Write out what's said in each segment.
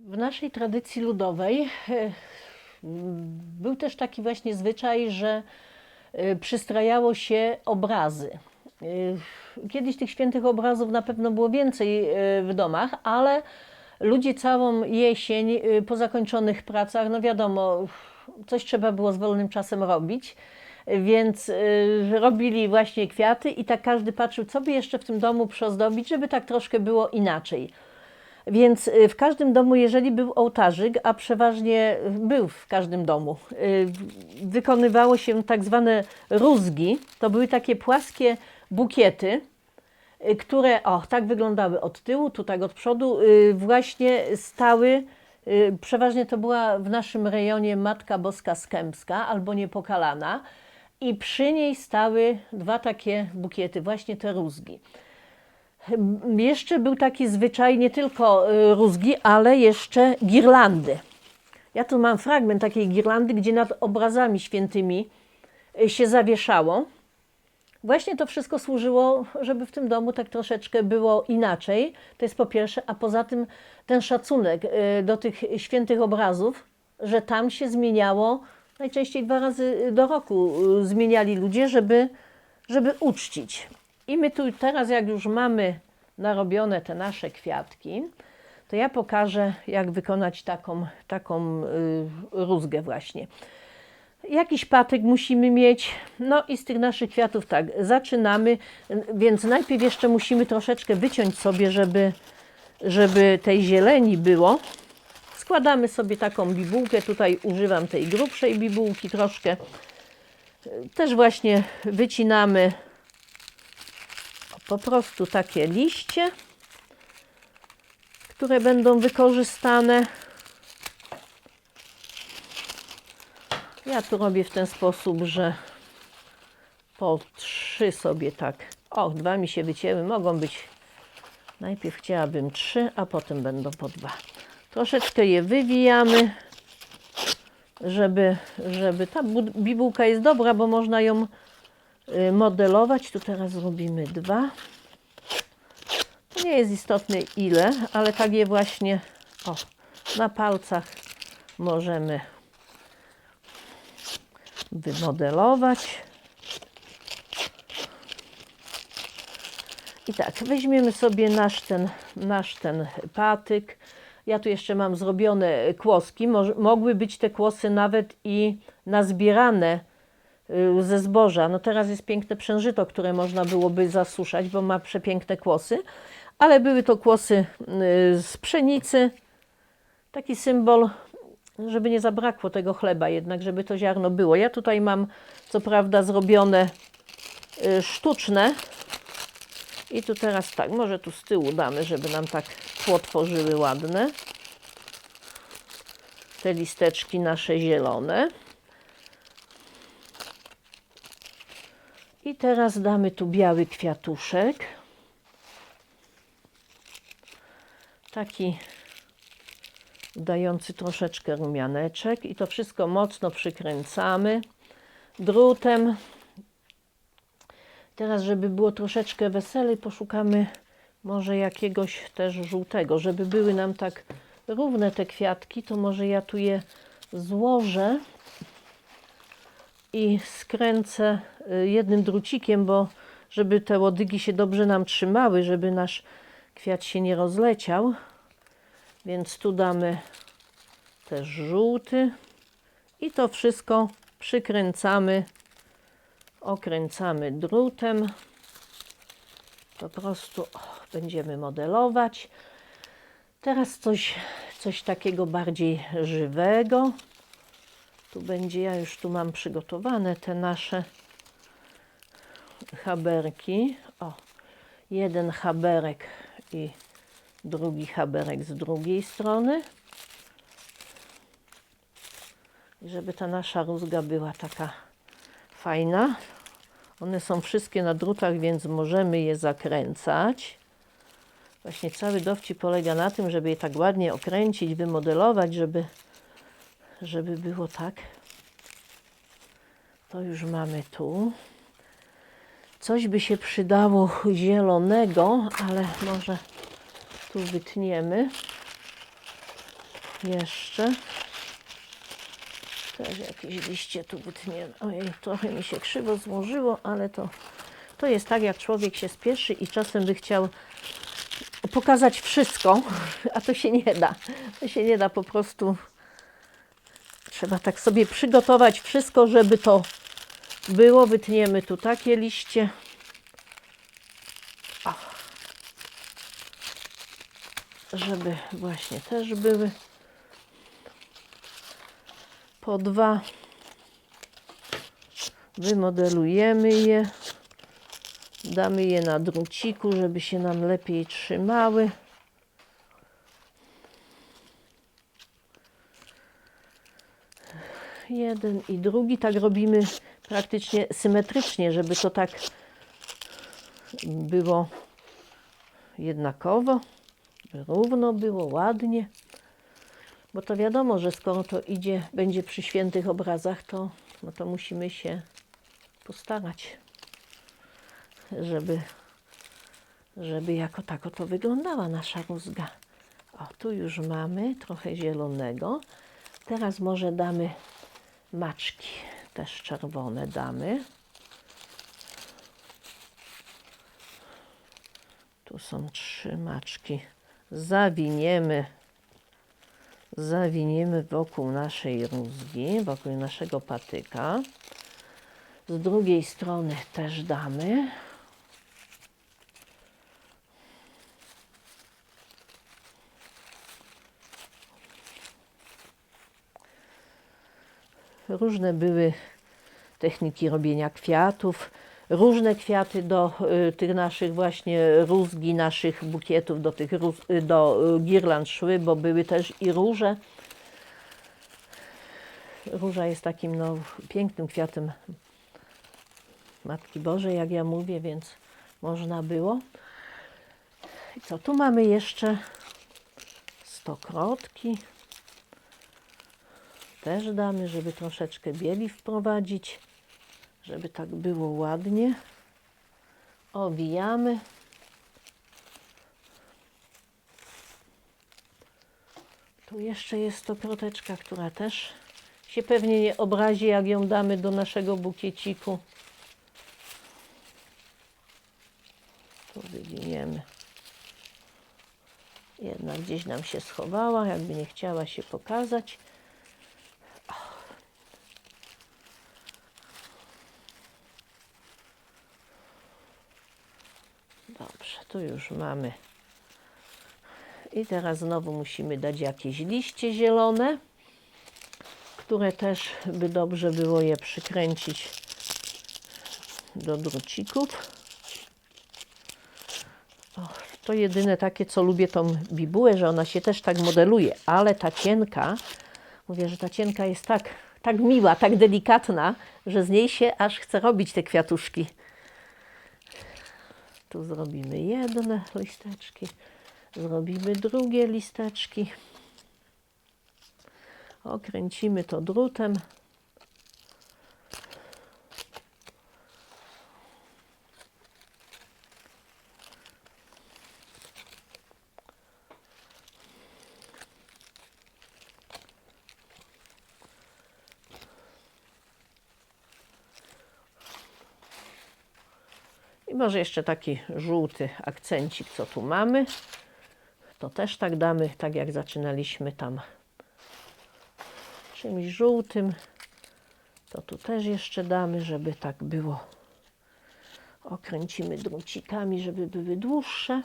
W naszej tradycji ludowej e, był też taki właśnie zwyczaj, że e, przystrajało się obrazy. E, Kiedyś tych świętych obrazów na pewno było więcej w domach, ale ludzie całą jesień po zakończonych pracach, no wiadomo, coś trzeba było z wolnym czasem robić. Więc robili właśnie kwiaty i tak każdy patrzył, co by jeszcze w tym domu przyozdobić, żeby tak troszkę było inaczej. Więc y, w każdym domu, jeżeli był ołtarzyk, a przeważnie był w każdym domu, y, wykonywało się tak zwane rózgi. To były takie płaskie bukiety, y, które o, tak wyglądały od tyłu, tu tak od przodu, y, właśnie stały. y, Przeważnie to była w naszym rejonie Matka Boska Skępska albo Niepokalana. I przy niej stały dwa takie bukiety, właśnie te rózgi. Jeszcze był taki zwyczaj nie tylko y, rózgi, ale jeszcze girlandy. Ja tu mam fragment takiej girlandy, gdzie nad obrazami świętymi y, się zawieszało. Właśnie to wszystko służyło, żeby w tym domu tak troszeczkę było inaczej. To jest po pierwsze, a poza tym ten szacunek y, do tych świętych obrazów, że tam się zmieniało najczęściej dwa razy do roku zmieniali ludzie, żeby, żeby uczcić. I my tu teraz, jak już mamy narobione te nasze kwiatki, to ja pokażę, jak wykonać taką, taką y, rózgę właśnie. Jakiś patyk musimy mieć. No i z tych naszych kwiatów tak, zaczynamy, więc najpierw jeszcze musimy troszeczkę wyciąć sobie, żeby, żeby tej zieleni było. Składamy sobie taką bibułkę, tutaj używam tej grubszej bibułki troszkę. Też właśnie wycinamy po prostu takie liście, które będą wykorzystane. Ja tu robię w ten sposób, że po trzy sobie tak. O, dwa mi się wycięły, mogą być. Najpierw chciałabym trzy, a potem będą po dwa. Troszeczkę je wywijamy, żeby, żeby ta bu- bibułka jest dobra, bo można ją modelować. Tu teraz zrobimy dwa. To nie jest istotne ile, ale tak je właśnie o, na palcach możemy wymodelować. I tak, weźmiemy sobie nasz ten, nasz ten patyk. Ja tu jeszcze mam zrobione kłoski. Mogły być te kłosy nawet i nazbierane y, ze zboża. No teraz jest piękne przężyto, które można byłoby zasuszać, bo ma przepiękne kłosy. Ale były to kłosy y, z pszenicy. Taki symbol, żeby nie zabrakło tego chleba jednak, żeby to ziarno było. Ja tutaj mam co prawda zrobione y, sztuczne. I tu teraz tak, może tu z tyłu damy, żeby nam tak tło tworzyły ładne. Te listeczki nasze zielone. I teraz damy tu biały kwiatuszek. Taki dający troszeczkę rumianeczek i to wszystko mocno przykręcamy drutem. Teraz, żeby było troszeczkę weselej, poszukamy może jakiegoś też żółtego, żeby były nam tak równe te kwiatki, to może ja tu je złożę i skręcę y, jednym drucikiem, bo żeby te łodygi się dobrze nam trzymały, żeby nasz kwiat się nie rozleciał. Więc tu damy też żółty i to wszystko przykręcamy, okręcamy drutem. Po prostu będziemy modelować. Teraz coś, coś takiego bardziej żywego. Tu będzie, ja już tu mam przygotowane te nasze haberki. O, jeden haberek i drugi haberek z drugiej strony. Żeby ta nasza rózga była taka fajna. One są wszystkie na drutach, więc możemy je zakręcać. Właśnie cały dowcip polega na tym, żeby je tak ładnie okręcić, wymodelować, żeby, żeby było tak. To już mamy tu. Coś by się przydało zielonego, ale może tu wytniemy. jeszcze. Też jakieś liście tu wytniemy. Ojej, trochę mi się krzywo złożyło, ale to, to jest tak, jak człowiek się spieszy i czasem by chciał pokazać wszystko, a to się nie da. To się nie da po prostu. Trzeba tak sobie przygotować wszystko, żeby to było. Wytniemy tu takie liście. Żeby właśnie też były po dwa. Wymodelujemy je. Damy je na druciku, żeby się nam lepiej trzymały. Jeden i drugi. Tak robimy praktycznie symetrycznie, żeby to tak było jednakowo, równo było, ładnie. Bo to wiadomo, że skoro to idzie, będzie przy świętych obrazach, to, no to musimy się postarać, żeby, żeby jako tako to wyglądała nasza rózga. O, tu już mamy trochę zielonego. Teraz może damy maczki, też czerwone damy. Tu są trzy maczki. Zawiniemy, zawiniemy wokół naszej rózgi, wokół naszego patyka. Z drugiej strony też damy. Różne były techniki robienia kwiatów, różne kwiaty do y, tych naszych właśnie rózgi, naszych bukietów, do tych y, do y, girland szły, bo były też i róże. Róża jest takim no, pięknym kwiatem Matki Bożej, jak ja mówię, więc można było. I co tu mamy jeszcze? Stokrotki. Też damy, żeby troszeczkę bieli wprowadzić, żeby tak było ładnie. Owijamy. Tu jeszcze jest stokroteczka, która też się pewnie nie obrazi, jak ją damy do naszego bukieciku. Tu wywiniemy. Jednak gdzieś nam się schowała, jakby nie chciała się pokazać. Dobrze, tu już mamy. I teraz znowu musimy dać jakieś liście zielone, które też by dobrze było je przykręcić do drucików. To jedyne takie, co lubię tą bibułę, że ona się też tak modeluje, ale ta cienka, mówię, że ta cienka jest tak, tak miła, tak delikatna, że z niej się aż chce robić te kwiatuszki. Tu zrobimy jedne listeczki, zrobimy drugie listeczki. Okręcimy to drutem. I może jeszcze taki żółty akcencik, co tu mamy. To też tak damy, tak jak zaczynaliśmy tam czymś żółtym. To tu też jeszcze damy, żeby tak było. Okręcimy drucikami, żeby były dłuższe.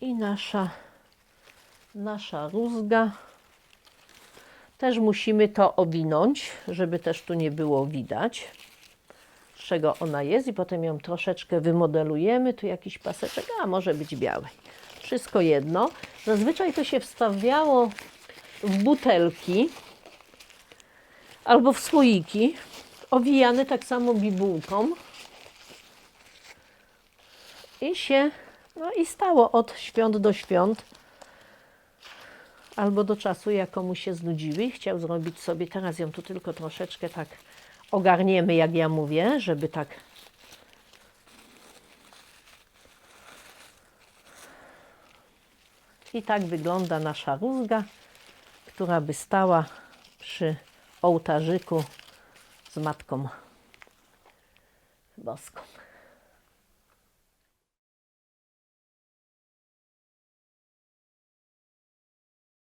I nasza, nasza rózga. Też musimy to owinąć, żeby też tu nie było widać, z czego ona jest. I potem ją troszeczkę wymodelujemy. Tu jakiś paseczek, a może być biały. Wszystko jedno. Zazwyczaj to się wstawiało w butelki albo w słoiki, owijane tak samo bibułką. I się, no i stało od świąt do świąt. Albo do czasu, jak komuś się znudziły i chciał zrobić sobie, teraz ją tu tylko troszeczkę tak ogarniemy, jak ja mówię, żeby tak I tak wygląda nasza rózga, która by stała przy ołtarzyku z Matką Boską.